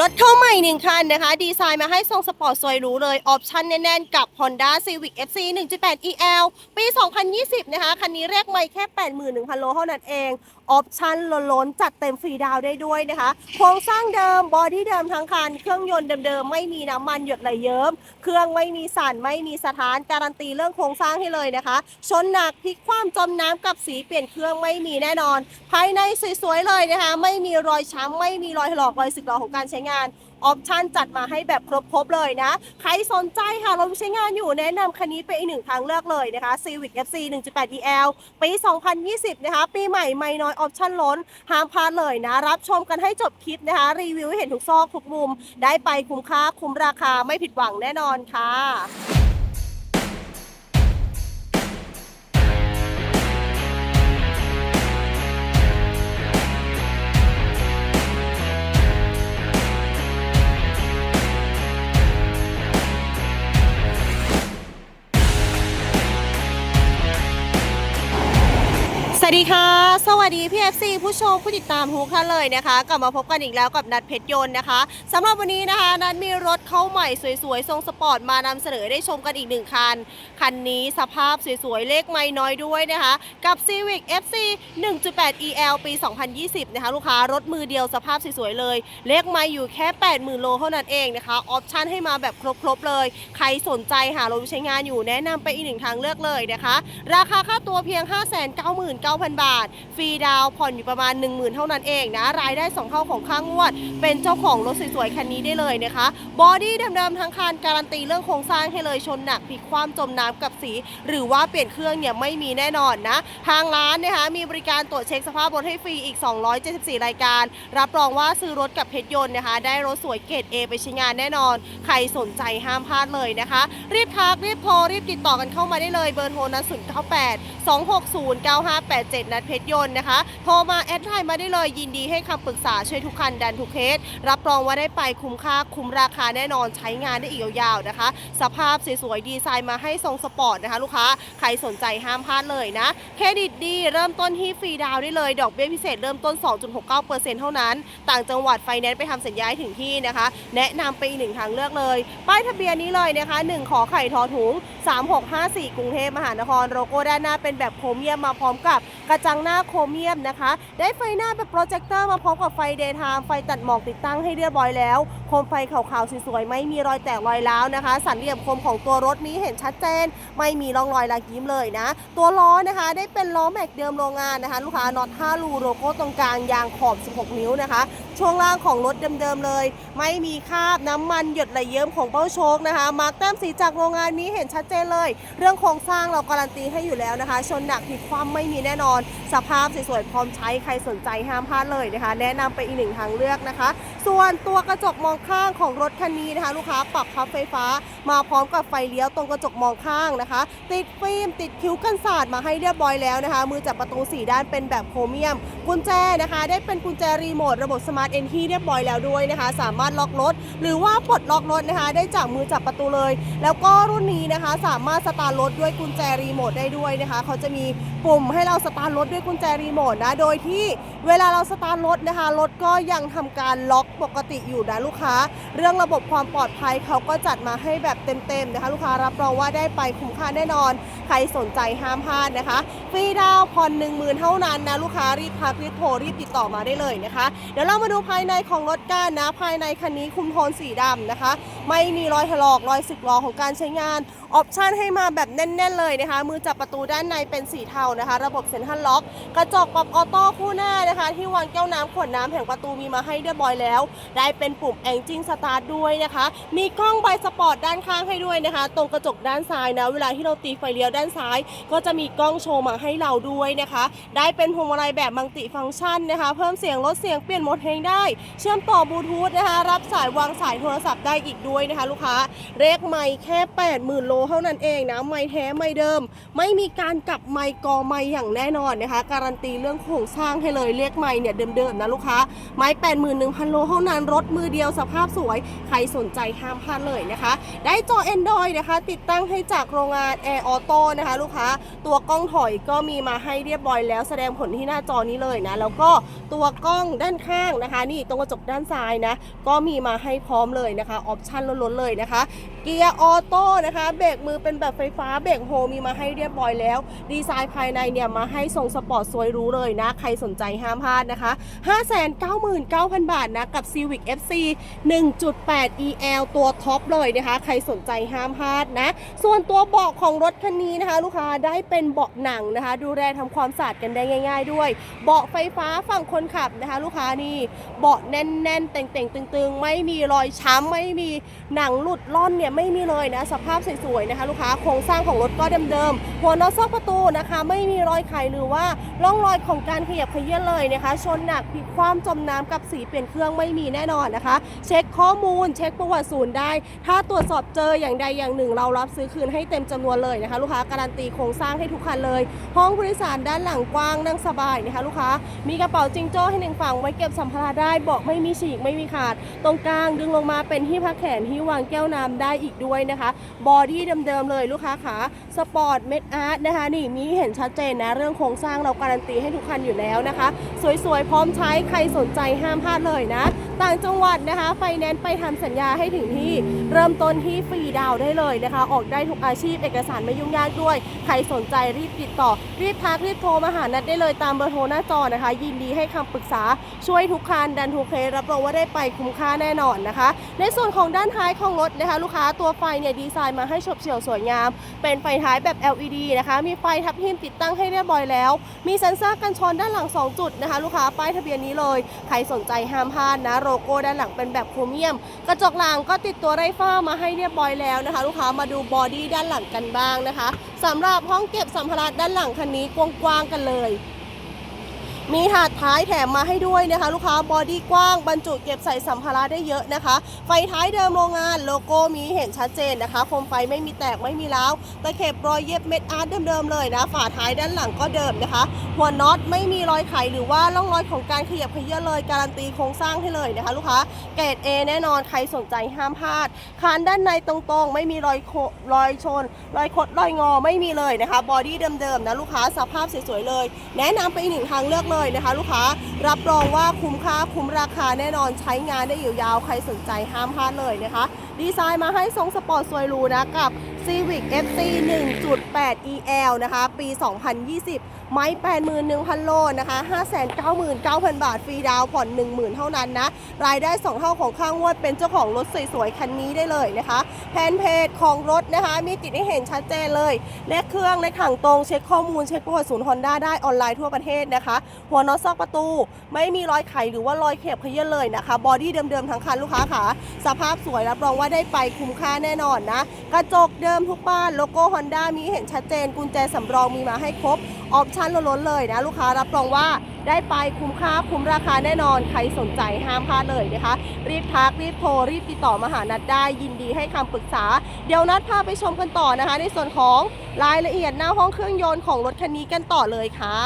รถเข้าใหม่หนึ่งคันนะคะ ดีไซน์มาให้ทรงสปอร์ตสวยหรูเลย ออปชั่นแน่นๆ กับ Honda Civic FC 1.8 EL ปี 2020 นะคะ คันนี้เรียกไม่แค่ 81,000 โลเท่านั้นเอง ออปชั่นล้นๆ จัดเต็มฟรีดาวได้ด้วยนะคะ โครงสร้างเดิม บอดี้เดิมทั้งคัน เครื่องยนต์เดิมๆ ไม่มีน้ำมันหยดไหลเยิ้ม เครื่องไม่มีสั่น ไม่มีสถาน การันตีเรื่องโครงสร้างให้เลยนะคะ ชนหนักพลิกคว่ำจมน้ำกับสีเปลี่ยนเครื่องไม่มีแน่นอน ภายในสวยๆ เลยนะคะ ไม่มีรอยช้ำ ไม่มีรอยถลอก รอยสึกหรอของการใช้งานออปชันจัดมาให้แบบครบๆเลยนะ ใครสนใจค่ะเราใช้งานอยู่แนะนำคันนี้เป็นอีกหนึ่งทางเลือกเลยนะคะ Civic FC 1.8 EL ปี 2020 นะคะ ปีใหม่ไม่น้อยออปชันล้นห้ามพลาดเลยนะ รับชมกันให้จบคลิปนะคะ รีวิวให้เห็นทุกซอกทุกมุม ได้ไปคุ้มค่าคุ้มราคาไม่ผิดหวังแน่นอนค่ะ สวัสดีค่ะ สวัสดีพี่ FC ผู้ชมผู้ติดตามทุกท่านเลยนะคะ กลับมาพบกันอีกแล้วกับนัดเพชรยนต์นะคะสำหรับวันนี้นะคะ นัดมีรถเข้าใหม่สวยๆ ทรงสปอร์ตมานำเสนอได้ชมกันอีกหนึ่งคัน คันนี้สภาพสวยๆ เลขไม่น้อยด้วยนะคะ กับ Civic FC 1.8 EL ปี 2020 นะคะ ลูกค้ารถมือเดียวสภาพสวยๆ เลย เลขไม่อยู่แค่ 80,000 โลเท่านั้นเองนะคะ ออปชั่นให้มาแบบครบๆ เลย ใครสนใจหารถใช้งานอยู่แนะนำไปอีกหนึ่งทางเลือกเลยนะคะ ราคาค่าตัวเพียง 599,000 9,000 บาท ฟรีดาวผ่อนอยู่ประมาณ 10,000 เท่านั้นเองนะ รายได้ 2 เท่าของค่างวด เป็นเจ้าของรถสวยๆ คันนี้ได้เลยนะคะ บอดี้เดิมๆทั้งคันการันตีเรื่องโครงสร้างให้เลยชนหนักพลิกคว่ำจมน้ำกับสี หรือว่าเปลี่ยนเครื่องเนี่ยไม่มีแน่นอนนะ ทางร้านนะคะมีบริการตรวจเช็คสภาพรถให้ฟรีอีก 274 รายการ รับรองว่าซื้อรถกับเพชรยนต์นะคะ ได้รถสวยเกรด A ไปใช้งานแน่นอน ใครสนใจห้ามพลาดเลยนะคะ รีบทักรีบโทรรีบติดต่อกันเข้ามาได้เลยเบอร์โทรนะ098 260 9587นัดเพชรยนต์นะคะ โทรมาแอดไลน์มาได้เลยยินดีให้คำปรึกษาช่วยทุกคันดันทุกเคส รับรองว่าได้ไปคุ้มค่าคุ้มราคาแน่นอนใช้งานได้อีกยาวๆนะคะ สภาพสวยๆดีไซน์มาให้ทรงสปอร์ตนะคะลูกค้าใครสนใจห้ามพลาดเลยนะเครดิตดีเริ่มต้นที่ฟรีดาวได้เลย ดอกเบี้ยพิเศษเริ่มต้น 2.69%เท่านั้น ต่างจังหวัดไฟแนนซ์ไปทำสัญญาให้ถึงที่นะคะ แนะนำไปอีกหนึ่งทางเลือกเลย ป้ายทะเบียนนี้เลยนะคะ 1 ขอไข่ทอถุง 3654 กรุงเทพมหานครโลโก้ด้านหน้าเป็นแบบโครเมียมมาพร้อมกับ กระจังหน้าโครเมียมนะคะ ได้ไฟหน้าแบบโปรเจคเตอร์มาพร้อมกับไฟเดย์ไทม์ไฟตัดหมอกติดตั้งให้เรียบร้อยแล้ว โคมไฟขาวๆสวยๆไม่มีรอยแตกรอยร้าวนะคะ สันเหลี่ยมคมของตัวรถนี้เห็นชัดเจน ไม่มีร่องรอยลากยิ้มเลยนะ ตัวล้อนะคะ ได้เป็นล้อแม็กเดิมโรงงานนะคะ ลูกค้าน็อต5รูโลโก้ตรงกลางยางขอบ 16 นิ้วนะคะช่วงล่างของรถเดิมๆเลย ไม่มีคราบน้ำมันหยดไหลเยิ้มของเป้าโชคนะคะมาร์กแต้มสีจากโรงงานนี้เห็นชัดเจนเลย เรื่องโครงสร้างเราการันตีให้อยู่แล้วนะคะ ชนหนักผิดความไม่มีแน่นอน สภาพสวยๆพร้อมใช้ใครสนใจห้ามพลาดเลยนะคะ แนะนำไปอีกหนึ่งทางเลือกนะคะ ส่วนตัวกระจกมองข้างของรถคันนี้นะคะ ลูกค้าปรับพับไฟฟ้า มาพร้อมกับไฟเลี้ยวตรงกระจกมองข้างนะคะ ติดฟิล์มติดคิ้วกันศาสตร์มาให้เรียบร้อยแล้วนะคะ มือจับประตู4ด้านเป็นแบบโครเมียม กุญแจนะคะ ได้เป็นกุญแจรีโมทระบบสมาร์ทเอนที่เรียบร้อยแล้วด้วยนะคะ สามารถล็อกรถ หรือว่าปลดล็อกรถนะคะ ได้จากมือจับประตูเลย แล้วก็รุ่นนี้นะคะ สามารถสตาร์ทรถด้วยกุญแจรีโมทได้ด้วยนะคะ เขาจะมีปุ่มให้เราสตาร์ทรถด้วยกุญแจรีโมทนะ โดยที่ เวลาเราสตาร์ทรถนะคะ รถก็ยังทำการล็อกปกติอยู่นะลูกค้า เรื่องระบบความปลอดภัยเขาก็จัดมาให้แบบเต็มๆนะคะ ลูกค้ารับรองว่าได้ไปคุ้มค่าแน่นอน ใครสนใจห้ามพลาดนะคะฟรีดาวน์ผ่อน1 0,000เท่านั้นนะลูกค้ารีบพักรีบโทรรีบติดต่อมาได้เลยนะคะ เดี๋ยวเรามาดูภายในของรถกันนะ ภายในคันนี้คุมโทนสีดำนะคะ ไม่มีรอยถลอกรอยสึกหรอของการใช้งาน ออปชันให้มาแบบแน่น ๆ เลยนะคะ มือจับประตูด้านในเป็นสีเทานะคะ ระบบเซ็นทรัลล็อก กระจกปรับออโต้คู่หน้านะคะ ที่วางแก้วน้ำขวดน้ำแผงประตูมีมาให้เรียบร้อยแล้ว ได้เป็นปุ่มแองจิ้งสตาร์ทด้วยนะคะ มีกล้องใบสปอร์ตด้านข้างให้ด้วยนะคะ ตรงกระจกด้านซ้ายนะ เวลาที่เราตีไฟเลี้ยวด้านซ้าย ก็จะมีกล้องโชว์มาให้เราด้วยนะคะ ได้เป็นพวงมาลัยแบบมัลติฟังก์ชันนะคะ เพิ่มเสียงลดเสียงเปลี่ยนโหมดเพลงได้ เชื่อมต่อบลูทูธนะคะ รับสายวางสายโทรศัพท์ได้อีกด้วยด้วยนะคะ ลูกค้าเลขไม่แค่ 80,000 โลเท่านั้นเองนะไม่แท้ไม่เดิม ไม่มีการกลับไม่กอไม่อย่างแน่นอนนะคะ การันตีเรื่องโครงสร้างให้เลยเลขไม่เนี่ยเดิมๆนะลูกค้าไม้ 81,000 โลเท่านั้นรถมือเดียวสภาพสวย ใครสนใจห้ามพลาดเลยนะคะ ได้จอ Android นะคะ ติดตั้งให้จากโรงงาน Air Auto นะคะ ลูกค้าตัวกล้องถอยก็มีมาให้เรียบร้อยแล้วแสดงผลที่หน้าจอนี้เลยนะแล้วก็ตัวกล้องด้านข้างนะคะ นี่ตรงกระจกด้านซ้ายนะ ก็มีมาให้พร้อมเลยนะคะออปชั่นล้นๆเลยนะคะ เกียร์ออโต้นะคะเบรกมือเป็นแบบไฟฟ้าเบรกโฮมีมาให้เรียบร้อยแล้ว ดีไซน์ภายในเนี่ยมาให้ทรงสปอร์ตสวยรู้เลยนะ ใครสนใจห้ามพลาดนะคะ 599,000 บาทนะกับ Civic FC 1.8 EL ตัวท็อปเลยนะคะ ใครสนใจห้ามพลาดนะ ส่วนตัวเบาะของรถคันนี้นะคะ ลูกค้าได้เป็นเบาะหนังนะคะ ดูแลทำความสะอาดกันได้ง่าย ๆ ด้วย เบาะไฟฟ้าฝั่งคนขับนะคะ ลูกค้านี่เบาะแน่นๆเต่งๆตึงๆ ไม่มีรอยช้ำไม่มีหนังหลุดล่อนเนี่ยไม่มีเลยนะสภาพสวยๆนะคะ ลูกค้าโครงสร้างของรถก็เดิมๆหัวน็อตซอกประตูนะคะ ไม่มีรอยไขหรือว่าร่องรอยของการขยับเขยื้อนเลยนะคะ ชนหนักพลิกคว่ำจมน้ำกับสีเปลี่ยนเครื่องไม่มีแน่นอนนะคะ เช็คข้อมูล เช็คประวัติศูนย์ได้ ถ้าตรวจสอบเจออย่างใดอย่างหนึ่ง เรารับซื้อคืนให้เต็มจำนวนเลยนะคะ ลูกค้าการันตีโครงสร้างให้ทุกคันเลย ห้องผู้โดยสารด้านหลังกว้างนั่งสบายนะคะ ลูกค้ามีกระเป๋าจิงโจ้ให้หนึ่งฝั่งไว้เก็บสัมภาระได้เบาะไม่มีฉีกไม่มีขาด ตรงกลางดึงลงมาเป็นที่พักแขนที่วางแก้วน้ำได้อีกด้วยนะคะ บอดี้เดิมๆเลยลูกค้าขาสปอร์ตเมดอาร์ตนะคะนี่มีเห็นชัดเจนนะเรื่องโครงสร้างเราการันตีให้ทุกคันอยู่แล้วนะคะ สวยๆ พร้อมใช้ใครสนใจห้ามพลาดเลยนะต่างจังหวัดนะคะไฟแนนซ์ไปทำสัญญาให้ถึงที่ เริ่มต้นที่ฟรีดาวได้เลยนะคะ ออกได้ทุกอาชีพเอกสารไม่ยุ่งยากด้วย ใครสนใจรีบติดต่อ รีบทักรีบโทรมาหานัดได้เลยตามเบอร์โทรหน้าจอนะคะ ยินดีให้คำปรึกษาช่วยทุกคันดันทุกเคสรับรองว่าได้ไปคุ้มค่าแน่นอนนะคะ ในส่วนของด้านท้ายของรถนะคะ ลูกค้าตัวไฟเนี่ยดีไซน์มาให้ฉบเฉี่ยวสวยงาม เป็นไฟท้ายแบบ LED นะคะ มีไฟทับทิมติดตั้งให้เรียบร้อยแล้ว มีเซ็นเซอร์กันชนด้านหลัง 2 จุดนะคะ ลูกค้าป้ายทะเบียนนี้เลย ใครสนใจห้ามพลาดนะโลโก้ด้านหลังเป็นแบบโครเมียม กระจกหลังก็ติดตัวไรฟ้ามาให้เรียบร้อยแล้วนะคะ ลูกค้ามาดูบอดี้ด้านหลังกันบ้างนะคะสำหรับห้องเก็บสัมภาระด้านหลังคันนี้กว้างๆกันเลย มีถาดท้ายแถมมาให้ด้วยนะคะ ลูกค้าบอดี้กว้างบรรจุเก็บใส่สัมภาระได้เยอะนะคะ ไฟท้ายเดิมโรงงานโลโก้มีเห็นชัดเจนนะคะโคมไฟไม่มีแตกไม่มีร้าวตะเข็บรอยเย็บเม็ดอาร์ตเดิมๆเลยนะ ฝาท้ายด้านหลังก็เดิมนะคะ หัวน็อตไม่มีรอยไขหรือว่าร่องรอยของการขยับเขยื้อนเลย การันตีโครงสร้างให้เลยนะคะ ลูกค้าเกรด A แน่นอนใครสนใจห้ามพลาดคานด้านในตรงๆ ไม่มีรอยโครอยชน รอยคดรอยงอไม่มีเลยนะคะบอดี้เดิมๆนะลูกค้าสภาพสวยๆเลย แนะนำไปอีกหนึ่งทางเลือกเลยนะคะ ลูกค้ารับรองว่าคุ้มค่าคุ้มราคาแน่นอนใช้งานได้ยาวๆใครสนใจห้ามพลาดเลยนะคะ ดีไซน์มาให้ทรงสปอร์ตสวยรูนะกับ Civic FC 1.8 EL นะคะ ปี 2020 ไม้81,000 โลนะคะ 599,000 บาท ฟรีดาวผ่อน 10,000 เท่านั้นนะ รายได้ 2 เท่าของข้างวดเป็นเจ้าของรถสวยๆ คันนี้ได้เลยนะคะ แผนเพจของรถนะคะ มีติดให้เห็นชัดเจนเลย เลขเครื่องเลขถังตรง เช็คข้อมูล เช็คประวัติศูนย์ฮอนด้าได้ออนไลน์ทั่วประเทศนะคะ หัวน็อตซอกประตู ไม่มีรอยไขหรือว่ารอยเข็บเขยื้อนเลยนะคะ บอดี้เดิมๆทั้งคันลูกค้าค่ะสภาพสวยรับรองว่าได้ไปคุ้มค่าแน่นอนนะ กระจกเดิมิมทุกบ้านโลโก้ฮอนด้ามีเห็นชัดเจน กุญแจสำรองมีมาให้ครบ ออปชั่นล้นเลยนะ ลูกค้ารับรองว่าได้ไปคุ้มค่าคุ้มราคาแน่นอน ใครสนใจห้ามพลาดเลยนะคะ รีบทัก รีบโทร รีบติดต่อมาหานัดได้ยินดีให้คำปรึกษา เดี๋ยวนัดพาไปชมกันต่อนะคะ ในส่วนของรายละเอียดหน้าห้องเครื่องยนต์ของรถคันนี้กันต่อเลยค่ะ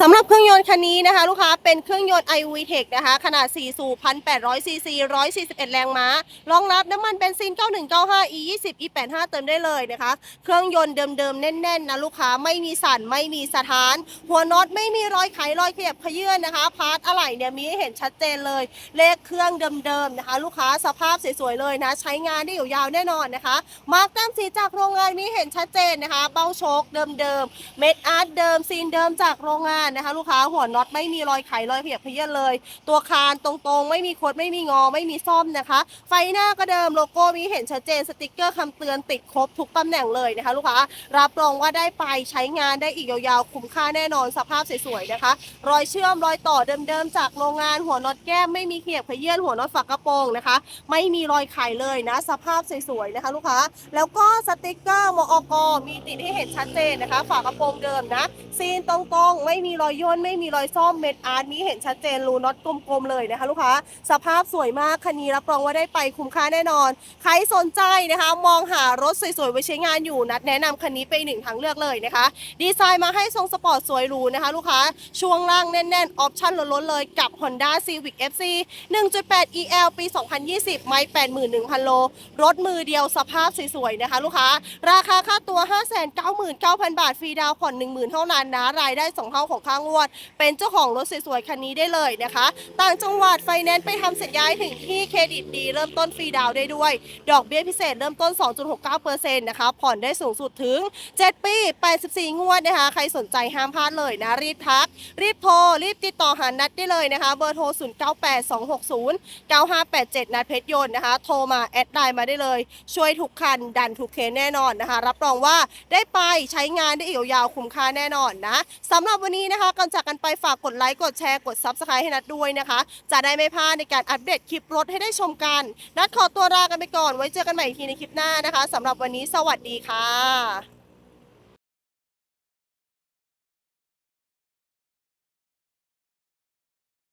สำหรับเครื่องยนต์คันนี้นะคะ ลูกค้าเป็นเครื่องยนต์ iV Tech นะคะ ขนาด 4 สูบ1,800 ซีซี 141 แรงม้ารองรับน้ำมันเบนซิน 9195 e 20 e 85 เติมได้เลยนะคะ เครื่องยนต์เดิมๆ แน่นๆ นะลูกค้าไม่มีสั่นไม่มีสถาน หัวน็อตไม่มีรอยไขรอยเขยับขยื่นนะคะ พาร์ทอะไหล่เนี่ยมีให้เห็นชัดเจนเลย เลขเครื่องเดิมๆนะคะ ลูกค้าสภาพสวยๆเลยนะ ใช้งานได้อยู่ยาวแน่นอนนะคะ มาร์กแต้มสีจากโรงงานมีเห็นชัดเจนนะคะ เบ้าโชคเดิมๆเม็ดอาร์ตเดิมซีนเดิมจากโรงงานนะคะ ลูกค้าหัวน็อตไม่มีรอยไขรอยเพียบเพี้ยนเลย ตัวคานตรงๆ ไม่มีคดไม่มีงอไม่มีซ่อมนะคะ ไฟหน้าก็เดิมโลโก้มีเห็นชัดเจนสติกเกอร์คำเตือนติดครบทุกตำแหน่งเลยนะคะ ลูกค้ารับรองว่าได้ไปใช้งานได้อีกยาวๆ คุ้มค่าแน่นอนสภาพสวยๆนะคะ รอยเชื่อมรอยต่อเดิมๆจากโรงงานหัวน็อตแก้มไม่มีเขียบเขยื่อนหัวน็อตฝักกระโปรงนะคะ ไม่มีรอยไขเลยนะ สภาพสวยๆนะคะ ลูกค้าแล้วก็สติกเกอร์มอกมีติดให้เห็นชัดเจนนะคะ ฝากระโปรงเดิมนะซีนตรงๆ ไม่มีรอยย่นไม่มีรอยซ่อมเม็ดอาร์ตมีเห็นชัดเจนรูน็อตกลมๆเลยนะคะลูกค้าสภาพสวยมากคันนี้รับรองว่าได้ไปคุ้มค่าแน่นอน ใครสนใจนะคะ มองหารถสวยๆไว้ใช้งานอยู่นัดแนะนำคันนี้เป็นหนึ่งทางเลือกเลยนะคะ ดีไซน์มาให้ทรงสปอร์ตสวยหรูนะคะ ลูกค้าช่วงล่างแน่นๆออปชั่นล้นๆเลยกับ Honda Civic FC 1.8 EL ปี 2020 ไม่ 81,000 โล รถมือเดียวสภาพสวยๆนะคะ ลูกค้า ราคาค่าตัว 599,000 บาท ฟรีดาวน์ผ่อน 10,000 เท่านั้นนะ รายได้ 2 เท่าของค่างวด เป็นเจ้าของรถสวยๆคันนี้ได้เลยนะคะ ต่างจังหวัดไฟแนนซ์ไปทำสัญญาถึงที่เครดิตดี เริ่มต้นฟรีดาวได้ด้วย ดอกเบี้ยพิเศษเริ่มต้น 2.69%นะคะผ่อนได้สูงสุดถึง 7 ปี 84 งวดนะคะ ใครสนใจห้ามพลาดเลยนะ รีบทัก รีบโทร รีบติดต่อหานัดได้เลยนะคะ เบอร์โทร 098260 9587 นัดเพชรยนต์นะคะ โทรมาแอดไลน์มาได้เลย ช่วยทุกคันดันทุกเคสแน่นอนนะคะ รับรองว่าได้ไปใช้งานได้อีกยาวคุ้มค่าแน่นอนนะสำหรับวันนี้นะคะก่อนจากกันไปฝากกดไลค์กดแชร์กดซับสไครต์ให้นัดด้วยนะคะ จะได้ไม่พลาดในการอัปเดตคลิปรถให้ได้ชมกัน นัดขอตัวลากันไปก่อนไว้เจอกันใหม่อีกทีในคลิปหน้านะคะสำหรับวันนี้สวัสดีค่ะ